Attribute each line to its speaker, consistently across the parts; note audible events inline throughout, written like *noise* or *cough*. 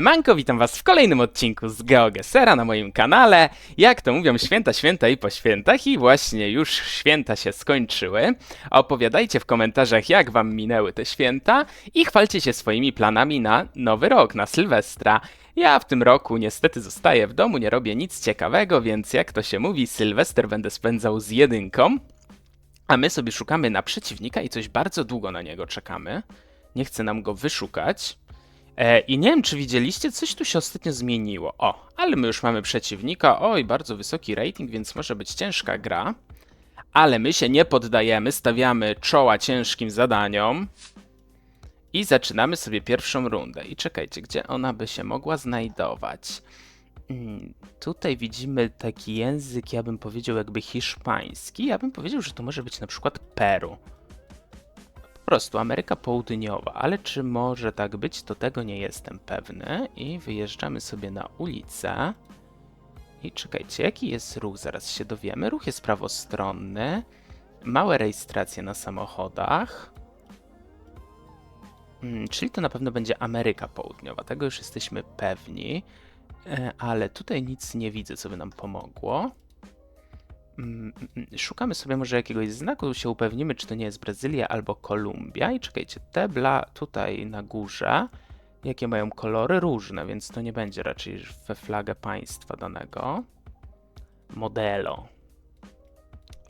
Speaker 1: Manko, witam was w kolejnym odcinku z GeoGesera na moim kanale. Jak to mówią, święta, święta i po świętach i właśnie już święta się skończyły. Opowiadajcie w komentarzach, jak wam minęły te święta i chwalcie się swoimi planami na nowy rok, na Sylwestra. Ja w tym roku niestety zostaję w domu, nie robię nic ciekawego, więc jak to się mówi, Sylwester będę spędzał z jedynką. A my sobie szukamy na przeciwnika i coś bardzo długo na niego czekamy. Nie chce nam go wyszukać. E, I nie wiem, czy widzieliście, coś tu się ostatnio zmieniło. O, ale my już mamy przeciwnika. Oj, bardzo wysoki rating, więc może być ciężka gra. Ale my się nie poddajemy, stawiamy czoła ciężkim zadaniom. I zaczynamy sobie pierwszą rundę. I czekajcie, gdzie ona by się mogła znajdować? Mm, Tutaj widzimy taki język, ja bym powiedział jakby hiszpański. Ja bym powiedział, że to może być na przykład Peru. Prostu Ameryka Południowa, ale czy może tak być, to tego nie jestem pewny. I wyjeżdżamy sobie na ulicę. I czekajcie, jaki jest ruch? Zaraz się dowiemy. Ruch jest prawostronny. Małe rejestracje na samochodach. Mm, Czyli to na pewno będzie Ameryka Południowa, tego już jesteśmy pewni. E, Ale tutaj nic nie widzę, co by nam pomogło. Mm, mm, Szukamy sobie może jakiegoś znaku, się upewnimy, czy to nie jest Brazylia albo Kolumbia. I czekajcie, te bla tutaj na górze, jakie mają kolory różne, więc to nie będzie raczej we flagę państwa danego. Modelo.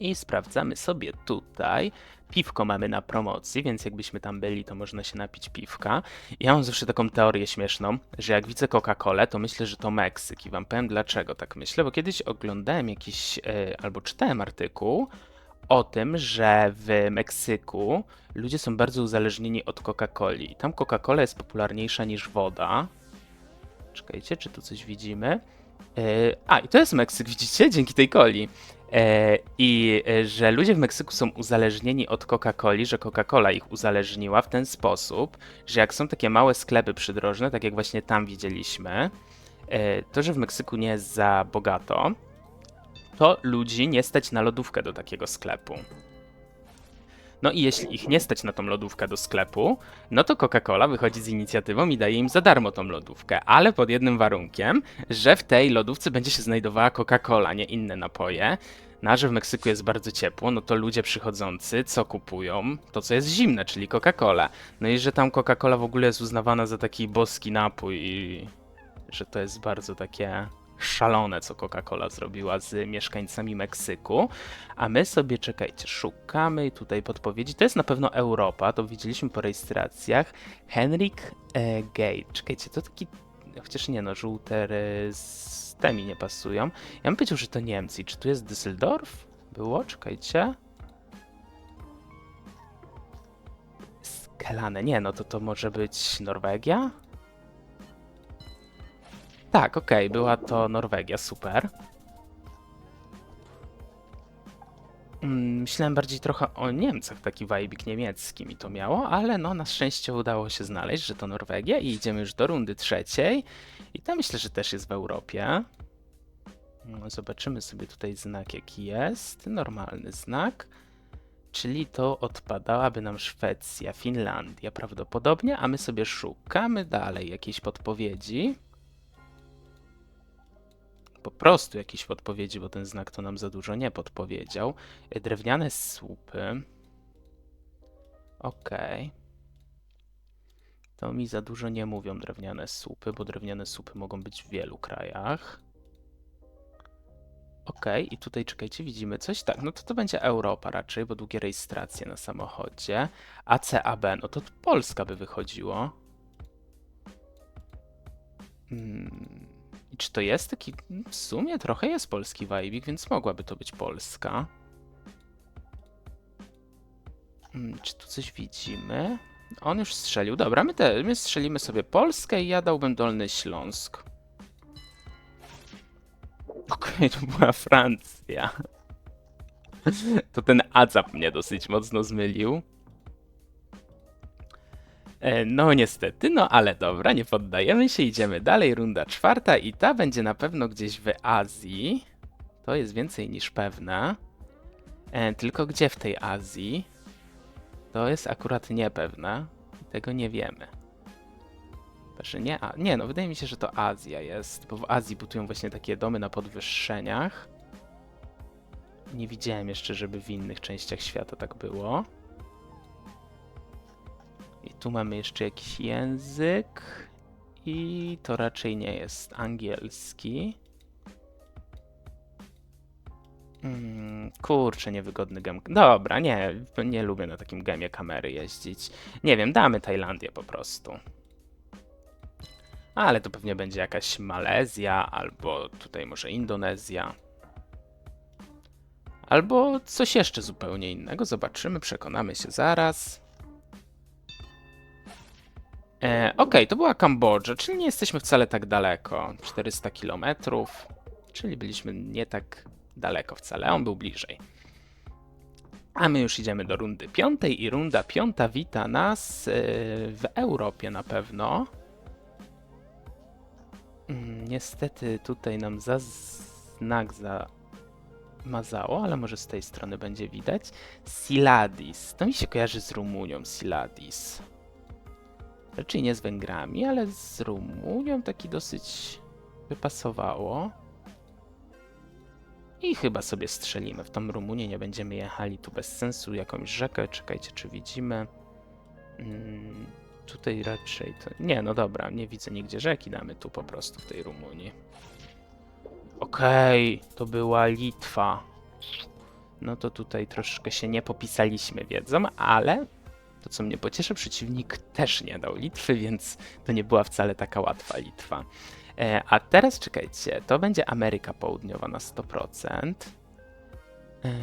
Speaker 1: I sprawdzamy sobie tutaj. Piwko mamy na promocji, więc jakbyśmy tam byli, to można się napić piwka. Ja mam zawsze taką teorię śmieszną, że jak widzę Coca-Colę, to myślę, że to Meksyk. I wam powiem dlaczego tak myślę, bo kiedyś oglądałem jakiś, e, albo czytałem artykuł o tym, że w Meksyku ludzie są bardzo uzależnieni od Coca-Coli. Tam Coca-Cola jest popularniejsza niż woda. Czekajcie, czy tu coś widzimy? E, A, i to jest Meksyk, widzicie? Dzięki tej coli. E, I e, że ludzie w Meksyku są uzależnieni od Coca-Coli, że Coca-Cola ich uzależniła w ten sposób, że jak są takie małe sklepy przydrożne, tak jak właśnie tam widzieliśmy, e, to że w Meksyku nie jest za bogato, to ludzi nie stać na lodówkę do takiego sklepu. No i jeśli ich nie stać na tą lodówkę do sklepu, no to Coca-Cola wychodzi z inicjatywą i daje im za darmo tą lodówkę, ale pod jednym warunkiem, że w tej lodówce będzie się znajdowała Coca-Cola, nie inne napoje. Na że w Meksyku jest bardzo ciepło, no to ludzie przychodzący co kupują? To co jest zimne, czyli Coca-Cola. No i że tam Coca-Cola w ogóle jest uznawana za taki boski napój i że to jest bardzo takie szalone, co Coca-Cola zrobiła z mieszkańcami Meksyku. A my sobie, czekajcie, szukamy tutaj podpowiedzi. To jest na pewno Europa, to widzieliśmy po rejestracjach. Henrik e. Czekajcie, to taki, chociaż nie no, żółte ry- z temi nie pasują. Ja bym powiedział, że to Niemcy. Czy tu jest Düsseldorf? Było? Czekajcie. Skelane. Nie, no to to może być Norwegia? Tak, okej, była to Norwegia, super. Mm, Myślałem bardziej trochę o Niemcach, taki wajbik niemiecki mi to miało, ale no na szczęście udało się znaleźć, że to Norwegia i idziemy już do rundy trzeciej. I to myślę, że też jest w Europie. No, Zobaczymy sobie tutaj znak jaki jest. Normalny znak. Czyli to odpadałaby nam Szwecja, Finlandia prawdopodobnie, a my sobie szukamy dalej jakiejś podpowiedzi po prostu jakieś podpowiedzi, bo ten znak to nam za dużo nie podpowiedział. E, Drewniane słupy. Okej. To mi za dużo nie mówią drewniane słupy, bo drewniane słupy mogą być w wielu krajach. Okej, i tutaj czekajcie, widzimy coś? Tak, no to to będzie Europa raczej, bo długie rejestracje na samochodzie. ACAB, no to Polska by wychodziło. Hmm. I czy to jest taki. W sumie trochę jest polski wajbik, więc mogłaby to być Polska. Mm, Czy tu coś widzimy? On już strzelił. Dobra, my, te, my strzelimy sobie Polskę i ja dałbym Dolny Śląsk. Okej, to była Francja. To ten Azap mnie dosyć mocno zmylił. E, No niestety, no ale dobra, nie poddajemy się, idziemy dalej, runda czwarta i ta będzie na pewno gdzieś w Azji. To jest więcej niż pewne. E, tylko gdzie w tej Azji? To jest akurat niepewne. Tego nie wiemy. Proszę, nie, a, nie, no wydaje mi się, że to Azja jest, bo w Azji budują właśnie takie domy na podwyższeniach. Nie widziałem jeszcze, żeby w innych częściach świata tak było. Tu mamy jeszcze jakiś język. I to raczej nie jest angielski. Mm, kurczę, niewygodny gem. Dobra, nie, nie lubię na takim gemie kamery jeździć. Nie wiem, damy Tajlandię po prostu. Ale to pewnie będzie jakaś Malezja, albo tutaj może Indonezja. Albo coś jeszcze zupełnie innego. Zobaczymy, przekonamy się zaraz. E, Okej, to była Kambodża, czyli nie jesteśmy wcale tak daleko. 400 kilometrów, czyli byliśmy nie tak daleko wcale, on był bliżej. A my już idziemy do rundy piątej i runda piąta wita nas e, w Europie na pewno. Mm, Niestety tutaj nam za znak zamazało, ale może z tej strony będzie widać. Siladis. To mi się kojarzy z Rumunią, Siladis. Raczej nie z Węgrami, ale z Rumunią taki dosyć by pasowało. I chyba sobie strzelimy w tą Rumunię, nie będziemy jechali tu bez sensu, jakąś rzekę, czekajcie czy widzimy. Mm, tutaj raczej to... Nie, no dobra, nie widzę nigdzie rzeki, damy tu po prostu w tej Rumunii. Okej, to była Litwa. No to tutaj troszkę się nie popisaliśmy wiedzą, ale to co mnie pocieszy, przeciwnik też nie dał Litwy, więc to nie była wcale taka łatwa Litwa. E, a teraz czekajcie, to będzie Ameryka Południowa na 100%. E,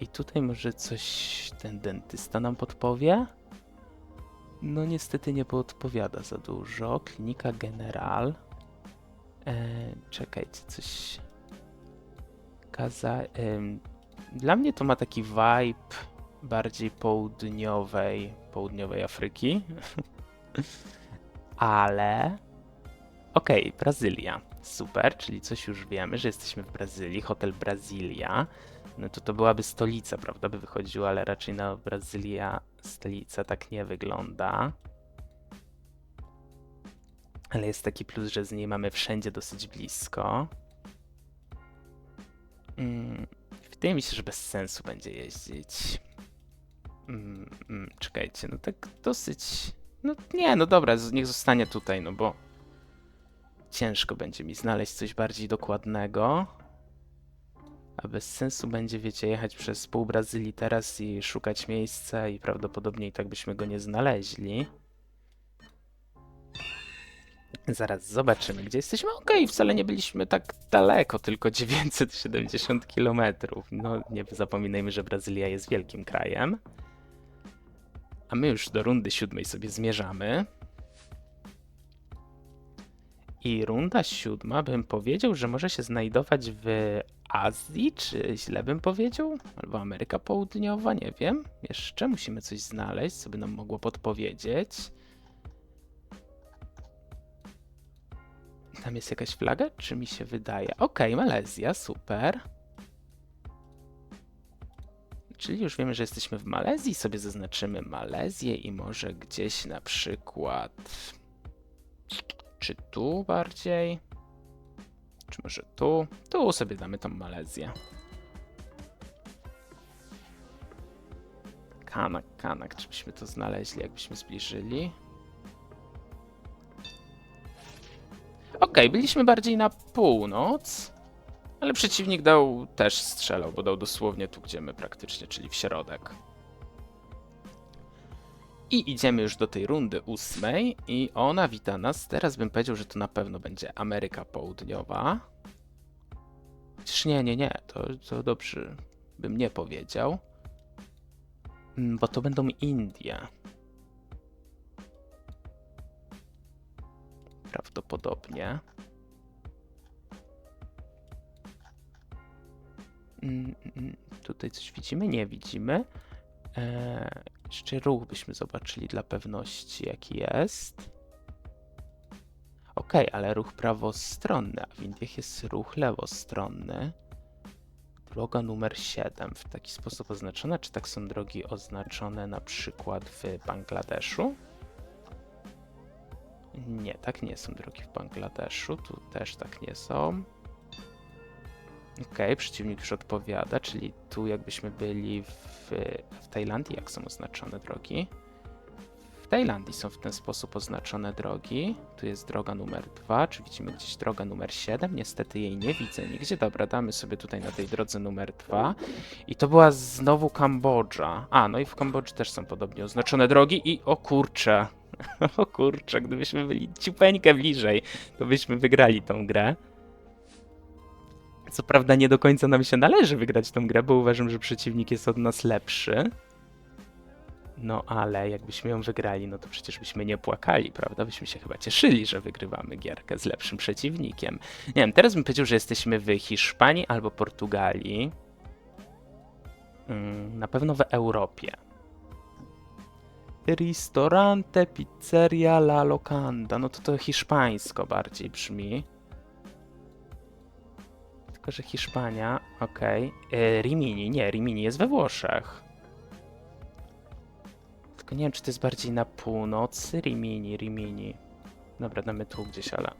Speaker 1: I tutaj może coś ten dentysta nam podpowie. No niestety nie podpowiada za dużo. Klinika General. E, czekajcie, coś... Kaza... Dla mnie to ma taki vibe bardziej południowej, południowej Afryki. *laughs* Ale... Okej, Brazylia. Super, czyli coś już wiemy, że jesteśmy w Brazylii. Hotel Brazylia. No to to byłaby stolica, prawda? By wychodziło, ale raczej na Brazylia stolica tak nie wygląda. Ale jest taki plus, że z niej mamy wszędzie dosyć blisko. Mm, wydaje mi się, że bez sensu będzie jeździć. Mm, mm, czekajcie, no tak dosyć. No nie, no dobra, niech zostanie tutaj, no bo ciężko będzie mi znaleźć coś bardziej dokładnego. A bez sensu będzie, wiecie, jechać przez pół Brazylii teraz i szukać miejsca i prawdopodobnie i tak byśmy go nie znaleźli. Zaraz zobaczymy, gdzie jesteśmy. Okej, wcale nie byliśmy tak daleko, tylko 970 km. No, nie zapominajmy, że Brazylia jest wielkim krajem. A my już do rundy siódmej sobie zmierzamy. I runda siódma bym powiedział, że może się znajdować w Azji, czy źle bym powiedział? Albo Ameryka Południowa, nie wiem. Jeszcze musimy coś znaleźć, co by nam mogło podpowiedzieć. Tam jest jakaś flaga, czy mi się wydaje? Okej, Malezja, super. Czyli już wiemy, że jesteśmy w Malezji, sobie zaznaczymy Malezję i może gdzieś na przykład. Czy tu bardziej? Czy może tu? Tu sobie damy tą Malezję. Kanak, kanak, czy byśmy to znaleźli, jakbyśmy zbliżyli? Okej, byliśmy bardziej na północ, ale przeciwnik dał też strzelał, bo dał dosłownie tu, gdzie my praktycznie, czyli w środek. I idziemy już do tej rundy ósmej i ona wita nas. Teraz bym powiedział, że to na pewno będzie Ameryka Południowa. Chociaż nie, nie, nie, to, to dobrze bym nie powiedział. Mm, Bo to będą Indie. Prawdopodobnie. Tutaj coś widzimy? Nie widzimy. Eee, jeszcze ruch byśmy zobaczyli dla pewności, jaki jest. Okej, ale ruch prawostronny, a w Indiach jest ruch lewostronny. Droga numer 7 w taki sposób oznaczona. Czy tak są drogi oznaczone na przykład w Bangladeszu? Nie, tak nie są drogi w Bangladeszu. Tu też tak nie są. Okej, przeciwnik już odpowiada, czyli tu jakbyśmy byli w, w Tajlandii, jak są oznaczone drogi. W Tajlandii są w ten sposób oznaczone drogi. Tu jest droga numer 2, czy widzimy gdzieś droga numer 7? Niestety jej nie widzę nigdzie. Dobra, damy sobie tutaj na tej drodze numer 2. I to była znowu Kambodża. A, no i w Kambodży też są podobnie oznaczone drogi i o kurczę. *laughs* O kurczę, gdybyśmy byli ciupeńkę bliżej, to byśmy wygrali tą grę. Co prawda nie do końca nam się należy wygrać tą grę, bo uważam, że przeciwnik jest od nas lepszy. No ale jakbyśmy ją wygrali, no to przecież byśmy nie płakali, prawda? Byśmy się chyba cieszyli, że wygrywamy gierkę z lepszym przeciwnikiem. Nie wiem, teraz bym powiedział, że jesteśmy w Hiszpanii albo Portugalii. Mm, Na pewno w Europie. Ristorante, pizzeria, la locanda. No to to hiszpańsko bardziej brzmi. Tylko, że Hiszpania, okej. E, Rimini, nie, Rimini jest we Włoszech. Tylko nie wiem, czy to jest bardziej na północy. Rimini, Rimini. Dobra, damy tu gdzieś, ale...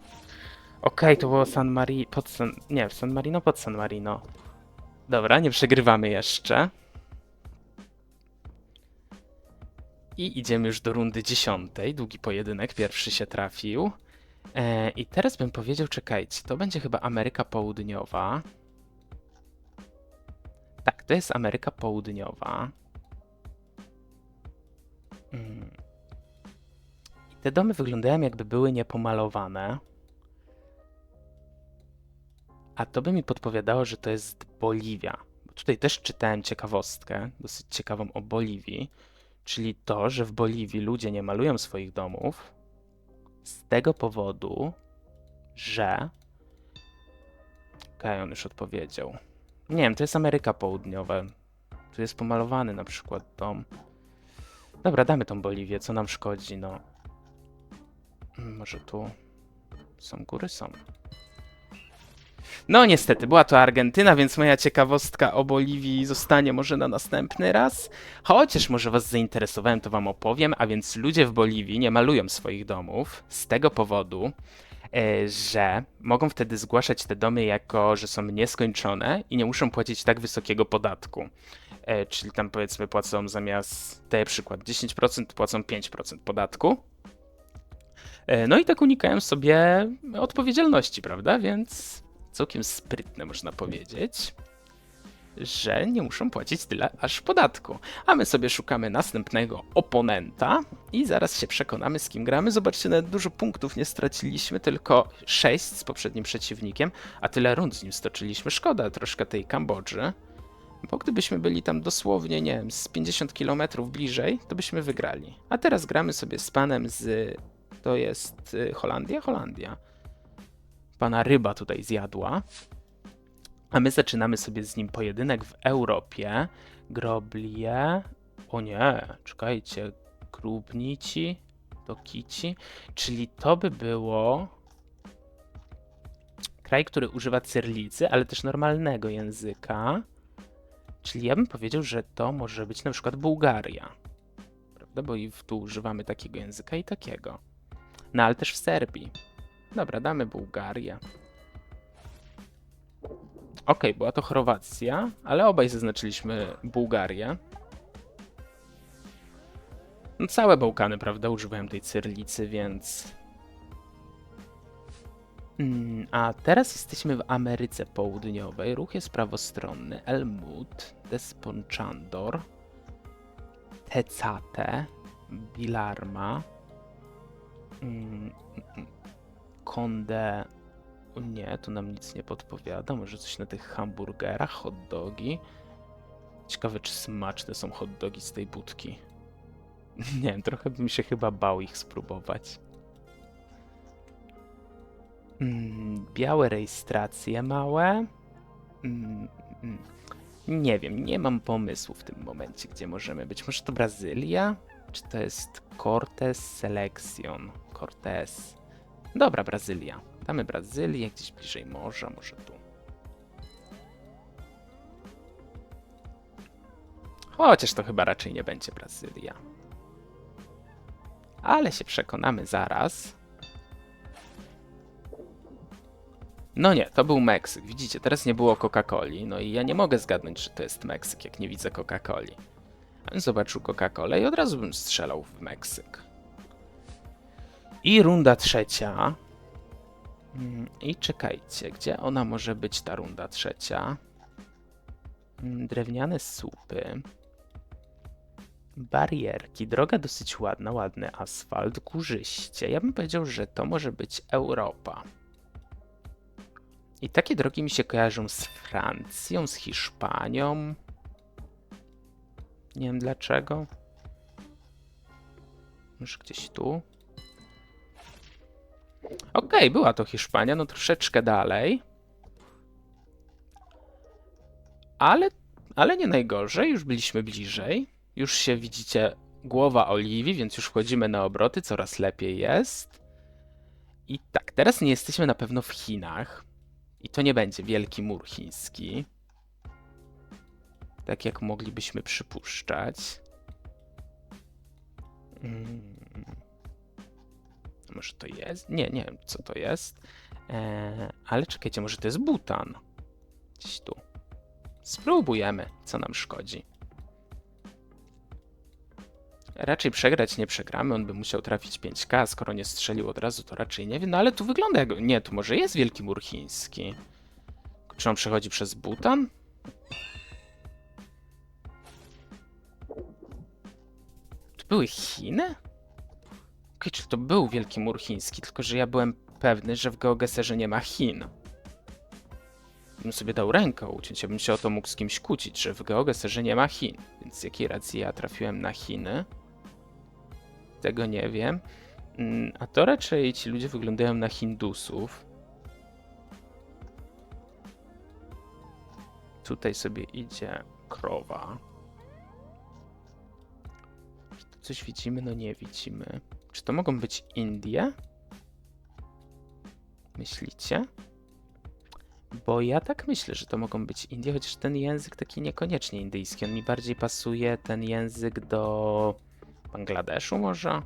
Speaker 1: Okej, to było San Marino, pod San... Nie, San Marino, pod San Marino. Dobra, nie przegrywamy jeszcze. I idziemy już do rundy dziesiątej. Długi pojedynek, pierwszy się trafił. E, I teraz bym powiedział, czekajcie, to będzie chyba Ameryka Południowa. Tak, to jest Ameryka Południowa. Mm. I te domy wyglądają jakby były niepomalowane. A to by mi podpowiadało, że to jest Boliwia. Bo tutaj też czytałem ciekawostkę, dosyć ciekawą o Boliwii. Czyli to, że w Boliwii ludzie nie malują swoich domów z tego powodu, że. Okej, on już odpowiedział. Nie wiem, to jest Ameryka Południowa. Tu jest pomalowany na przykład dom. Dobra, damy tą Boliwię, co nam szkodzi, no. Mm, Może tu są góry? Są. No niestety, była to Argentyna, więc moja ciekawostka o Boliwii zostanie może na następny raz. Chociaż może was zainteresowałem, to wam opowiem. A więc ludzie w Boliwii nie malują swoich domów z tego powodu, e, że mogą wtedy zgłaszać te domy jako, że są nieskończone i nie muszą płacić tak wysokiego podatku. E, Czyli tam powiedzmy płacą zamiast, daję przykład, 10% płacą 5% podatku. E, No i tak unikają sobie odpowiedzialności, prawda? Więc całkiem sprytne można powiedzieć, że nie muszą płacić tyle aż podatku. A my sobie szukamy następnego oponenta i zaraz się przekonamy z kim gramy. Zobaczcie, nawet dużo punktów nie straciliśmy, tylko 6 z poprzednim przeciwnikiem, a tyle rund z nim stoczyliśmy. Szkoda troszkę tej Kambodży. Bo gdybyśmy byli tam dosłownie, nie wiem, z 50 km bliżej, to byśmy wygrali. A teraz gramy sobie z panem z. To jest y, Holandia? Holandia. Pana ryba tutaj zjadła. A my zaczynamy sobie z nim pojedynek w Europie. Groblie. O nie, czekajcie. Grubnici. Dokici. Czyli to by było. Kraj, który używa cyrlicy, ale też normalnego języka. Czyli ja bym powiedział, że to może być na przykład Bułgaria. Prawda? Bo i tu używamy takiego języka i takiego. No ale też w Serbii. Dobra, damy Bułgarię. Okej, była to Chorwacja, ale obaj zaznaczyliśmy Bułgarię. No, całe Bałkany, prawda, używają tej cyrlicy, więc... Mm, a teraz jesteśmy w Ameryce Południowej. Ruch jest prawostronny. Elmut, Desponchandor, Tecate, Bilarma, mm, mm, Konde. Nie, tu nam nic nie podpowiada. Może coś na tych hamburgerach, hot dogi. Ciekawe, czy smaczne są hot dogi z tej budki. *laughs* Nie wiem, trochę bym się chyba bał ich spróbować. Mm, białe rejestracje małe. Mm, mm. Nie wiem, nie mam pomysłu w tym momencie, gdzie możemy być. Może to Brazylia? Czy to jest Cortez Selection? Cortez. Dobra, Brazylia. Damy Brazylię gdzieś bliżej morza, może tu. Chociaż to chyba raczej nie będzie Brazylia. Ale się przekonamy zaraz. No nie, to był Meksyk. Widzicie, teraz nie było Coca-Coli. No i ja nie mogę zgadnąć, że to jest Meksyk, jak nie widzę Coca-Coli. Zobaczył Coca-Colę i od razu bym strzelał w Meksyk. I runda trzecia. Mm, I czekajcie, gdzie ona może być ta runda trzecia? Mm, Drewniane słupy. Barierki, droga dosyć ładna, ładny asfalt, górzyście. Ja bym powiedział, że to może być Europa. I takie drogi mi się kojarzą z Francją, z Hiszpanią. Nie wiem dlaczego. Może gdzieś tu. Okej, była to Hiszpania, no troszeczkę dalej. Ale, ale nie najgorzej, już byliśmy bliżej. Już się widzicie głowa oliwi, więc już wchodzimy na obroty, coraz lepiej jest. I tak, teraz nie jesteśmy na pewno w Chinach. I to nie będzie wielki mur chiński. Tak jak moglibyśmy przypuszczać. Mm. Może to jest? Nie, nie wiem co to jest. Eee, ale czekajcie, może to jest Butan. Gdzieś tu. Spróbujemy, co nam szkodzi. Raczej przegrać nie przegramy, on by musiał trafić 5K, skoro nie strzelił od razu, to raczej nie wiem, no ale tu wygląda jak... Nie, tu może jest Wielki Mur Chiński. Czy on przechodzi przez Butan? To były Chiny? Czy to był Wielki Mur Chiński, tylko że ja byłem pewny, że w geogeserze nie ma Chin. Bym sobie dał rękę uciąć, ja bym się o to mógł z kimś kłócić, że w geogeserze nie ma Chin. Więc z jakiej racji ja trafiłem na Chiny? Tego nie wiem. Mm, A to raczej ci ludzie wyglądają na Hindusów. Tutaj sobie idzie krowa. Coś widzimy? No nie widzimy. Czy to mogą być Indie? Myślicie? Bo ja tak myślę, że to mogą być Indie, chociaż ten język taki niekoniecznie indyjski. On mi bardziej pasuje ten język do Bangladeszu może?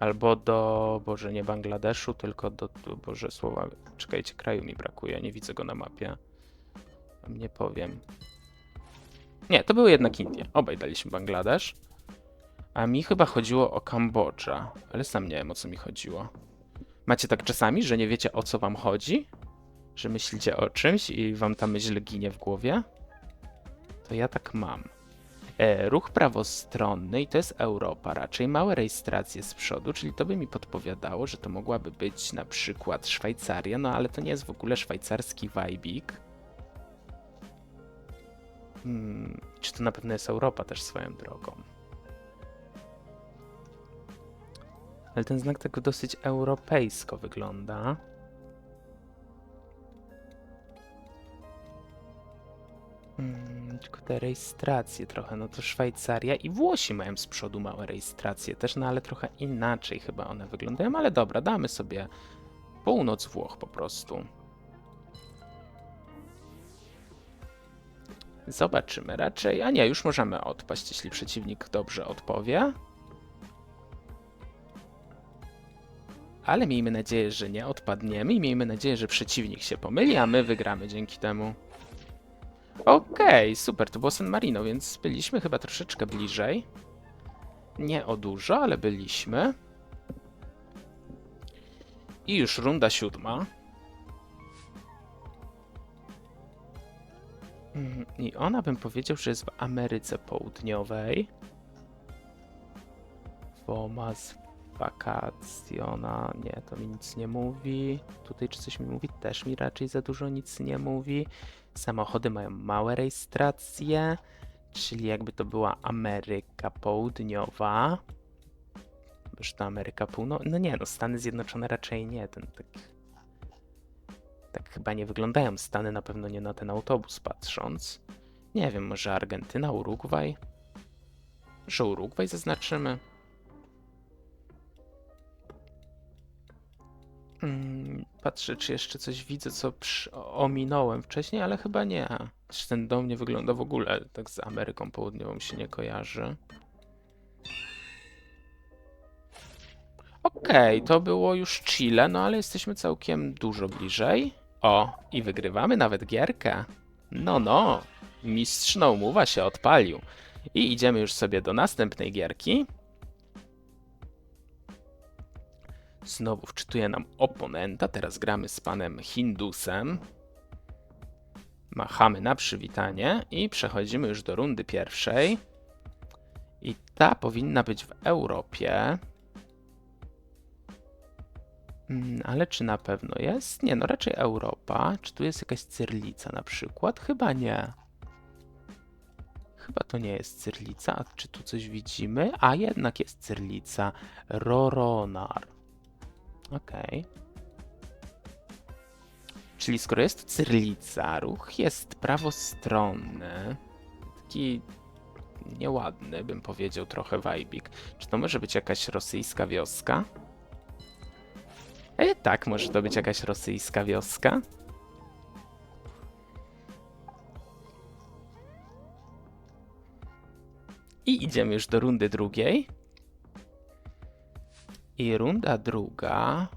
Speaker 1: Albo do, Boże, nie Bangladeszu, tylko do, do Boże, słowa, czekajcie, kraju mi brakuje, nie widzę go na mapie. Nie powiem. Nie, to były jednak Indie. Obaj daliśmy Bangladesz. A mi chyba chodziło o Kambodża, ale sam nie wiem o co mi chodziło. Macie tak czasami, że nie wiecie o co wam chodzi? Że myślicie o czymś i wam ta myśl ginie w głowie? To ja tak mam. E, ruch prawostronny i to jest Europa, raczej małe rejestracje z przodu, czyli to by mi podpowiadało, że to mogłaby być na przykład Szwajcaria, no ale to nie jest w ogóle szwajcarski wajbik. Hmm, czy to na pewno jest Europa też swoją drogą? Ale ten znak tak dosyć europejsko wygląda. Mm, tylko te rejestracje trochę, no to Szwajcaria i Włosi mają z przodu małe rejestracje też, no ale trochę inaczej chyba one wyglądają, ale dobra, damy sobie północ Włoch po prostu. Zobaczymy raczej, a nie, już możemy odpaść, jeśli przeciwnik dobrze odpowie. Ale miejmy nadzieję, że nie odpadniemy i miejmy nadzieję, że przeciwnik się pomyli, a my wygramy dzięki temu. Okej, super, to było San Marino, więc byliśmy chyba troszeczkę bliżej. Nie o dużo, ale byliśmy. I już runda siódma. Mm, I ona bym powiedział, że jest w Ameryce Południowej. Womas Wakacjona, nie, to mi nic nie mówi. Tutaj czy coś mi mówi? Też mi raczej za dużo nic nie mówi. Samochody mają małe rejestracje, czyli jakby to była Ameryka Południowa. Już to Ameryka Północna. No nie, no Stany Zjednoczone raczej nie. Ten, tak, tak chyba nie wyglądają Stany, na pewno nie na ten autobus patrząc. Nie wiem, może Argentyna, Urugwaj? Że Urugwaj zaznaczymy? Patrzę, czy jeszcze coś widzę, co ominąłem wcześniej, ale chyba nie. Czy ten dom nie wygląda w ogóle tak z Ameryką Południową się nie kojarzy. Okej, to było już Chile, no ale jesteśmy całkiem dużo bliżej. O, i wygrywamy nawet gierkę. No, no, mistrz no umowa się odpalił. I idziemy już sobie do następnej gierki. Znowu wczytuje nam oponenta. Teraz gramy z panem Hindusem. Machamy na przywitanie i przechodzimy już do rundy pierwszej. I ta powinna być w Europie. Mm, Ale czy na pewno jest? Nie, no raczej Europa. Czy tu jest jakaś cyrlica na przykład? Chyba nie. Chyba to nie jest cyrlica. A czy tu coś widzimy? A jednak jest cyrlica. Roronar. Okej. Czyli skoro jest cyrlica, ruch jest prawostronny. Taki nieładny, bym powiedział, trochę wajbik. Czy to może być jakaś rosyjska wioska? E, tak, może to być jakaś rosyjska wioska. I idziemy już do rundy drugiej. I runda druga.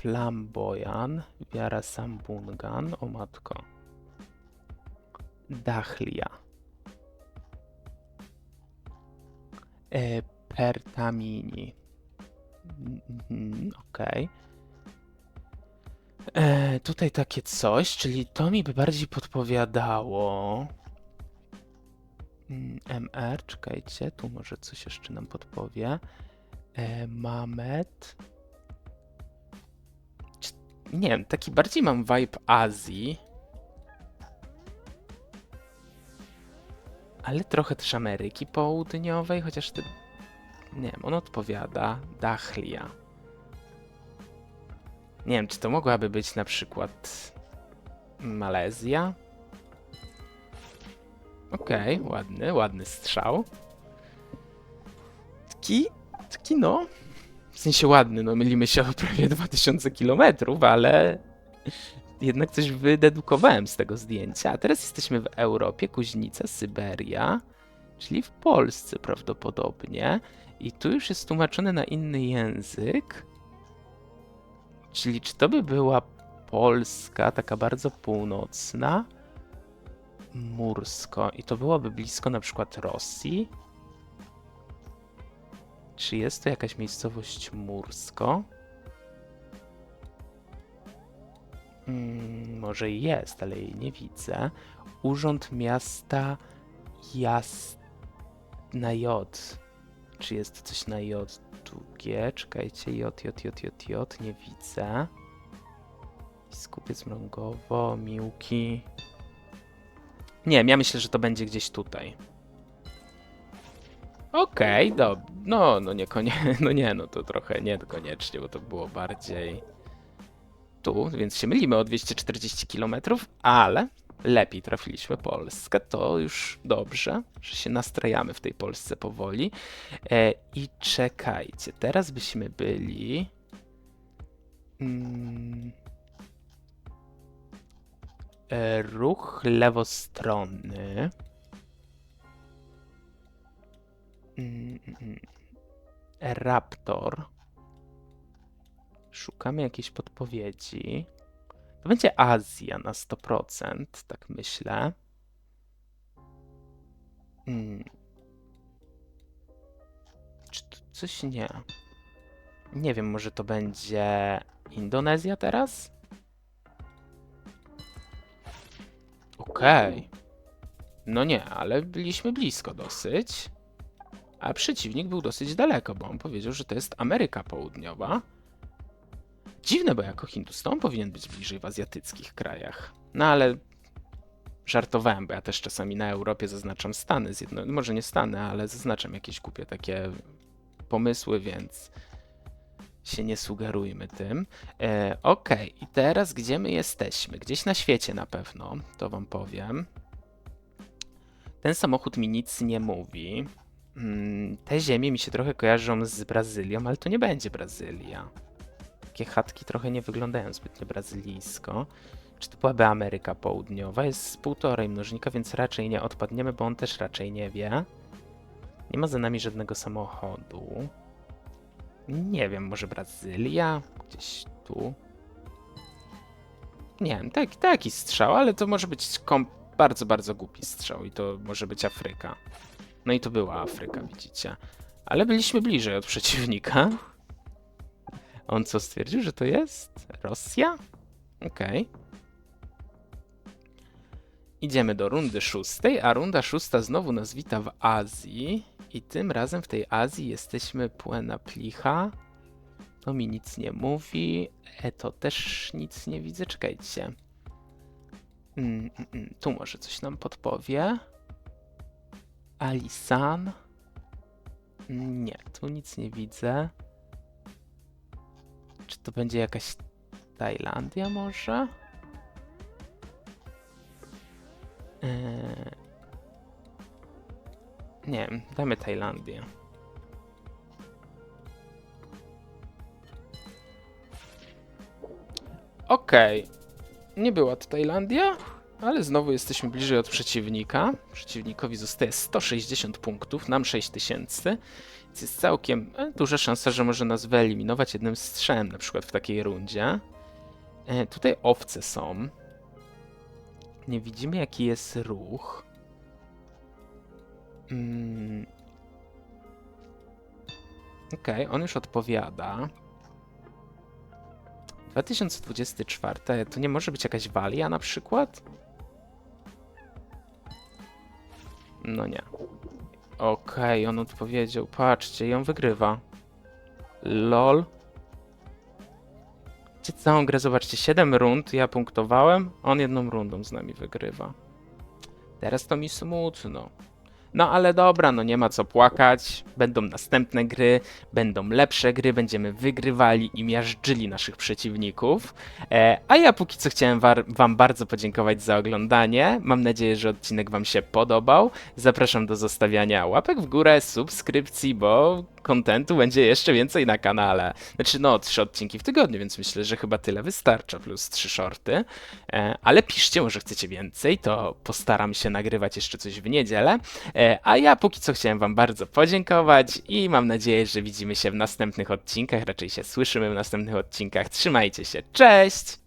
Speaker 1: Flamboyan, Wiara Sambungan, o matko. Dachlia. E, Pertamini. Mhm, Okej. E, Tutaj takie coś, czyli to mi by bardziej podpowiadało. Mm, MR, czekajcie, tu może coś jeszcze nam podpowie. E, Mamet. Nie wiem, taki bardziej mam vibe Azji. Ale trochę też Ameryki Południowej, chociaż ty... Nie wiem, on odpowiada Dachlia. Nie wiem, czy to mogłaby być na przykład Malezja? Okej, ładny, ładny strzał. Taki, taki no. W sensie ładny, no mylimy się o prawie 2000 kilometrów, ale jednak coś wydedukowałem z tego zdjęcia. A teraz jesteśmy w Europie, Kuźnica, Syberia, czyli w Polsce prawdopodobnie. I tu już jest tłumaczone na inny język. Czyli czy to by była Polska, taka bardzo północna? Mursko. I to byłoby blisko na przykład Rosji? Czy jest to jakaś miejscowość Mursko? Mm, może jest, ale jej nie widzę. Urząd Miasta Jas... na J. Czy jest coś na J długie? Czekajcie, J, J, J, J, J, nie widzę. Skupiec Mrągowo, Miłki. Nie ja myślę, że to będzie gdzieś tutaj. Okej, dob no, no niekoniecznie, *laughs* no nie, no to trochę niekoniecznie, bo to było bardziej tu, więc się mylimy o 240 km, ale lepiej trafiliśmy Polskę, to już dobrze, że się nastrajamy w tej Polsce powoli. E, I czekajcie, teraz byśmy byli... Mm, e, ruch lewostronny. Mm, mm, mm. Raptor. Szukamy jakiejś podpowiedzi. To będzie Azja na 100%, tak myślę. Mm. Czy to coś nie? Nie wiem, może to będzie Indonezja teraz? Okej. No nie, ale byliśmy blisko dosyć. A przeciwnik był dosyć daleko, bo on powiedział, że to jest Ameryka Południowa. Dziwne, bo jako Hindus to on powinien być bliżej w azjatyckich krajach. No ale żartowałem, bo ja też czasami na Europie zaznaczam Stany. Zjedno... Może nie Stany, ale zaznaczam jakieś kupie takie pomysły, więc się nie sugerujmy tym. E, Okej, i teraz gdzie my jesteśmy? Gdzieś na świecie na pewno, to wam powiem. Ten samochód mi nic nie mówi. Mm, Te ziemie mi się trochę kojarzą z Brazylią, ale to nie będzie Brazylia. Takie chatki trochę nie wyglądają zbytnio brazylijsko. Czy to byłaby Ameryka Południowa? Jest z półtorej mnożnika, więc raczej nie odpadniemy, bo on też raczej nie wie. Nie ma za nami żadnego samochodu. Nie wiem, może Brazylia? Gdzieś tu. Nie wiem, tak, taki strzał, ale to może być bardzo, bardzo głupi strzał i to może być Afryka. No i to była Afryka, widzicie. Ale byliśmy bliżej od przeciwnika. On co stwierdził, że to jest? Rosja? Okej. Idziemy do rundy szóstej, a runda szósta znowu nas wita w Azji. I tym razem w tej Azji jesteśmy Puena Plicha. To mi nic nie mówi. E, to też nic nie widzę. Czekajcie. Mm, mm, mm. Tu może coś nam podpowie. Alisan. Nie, tu nic nie widzę. Czy to będzie jakaś Tajlandia może? Eee... Nie damy Tajlandię. Okej. Nie była to Tajlandia, ale znowu jesteśmy bliżej od przeciwnika. Przeciwnikowi zostaje 160 punktów, nam 6000. Więc jest całkiem e, duża szansa, że może nas wyeliminować jednym strzałem, na przykład w takiej rundzie. E, tutaj owce są. Nie widzimy, jaki jest ruch. Mm. Okej, on już odpowiada. 2024 to nie może być jakaś walia na przykład? No nie. Okej, on odpowiedział. Patrzcie, on wygrywa. LOL. Wiecie, całą grę, zobaczcie, 7 rund, ja punktowałem, on jedną rundą z nami wygrywa. Teraz to mi smutno. No ale dobra, no nie ma co płakać. Będą następne gry, będą lepsze gry, będziemy wygrywali i miażdżyli naszych przeciwników. E, a ja póki co chciałem Wam bardzo podziękować za oglądanie. Mam nadzieję, że odcinek Wam się podobał. Zapraszam do zostawiania łapek w górę, subskrypcji, bo kontentu będzie jeszcze więcej na kanale. Znaczy, no, trzy odcinki w tygodniu, więc myślę, że chyba tyle wystarcza, plus trzy shorty. E, ale piszcie, może chcecie więcej, to postaram się nagrywać jeszcze coś w niedzielę. E, a ja póki co chciałem Wam bardzo podziękować i mam nadzieję, że widzimy się w następnych odcinkach, raczej się słyszymy w następnych odcinkach. Trzymajcie się, cześć!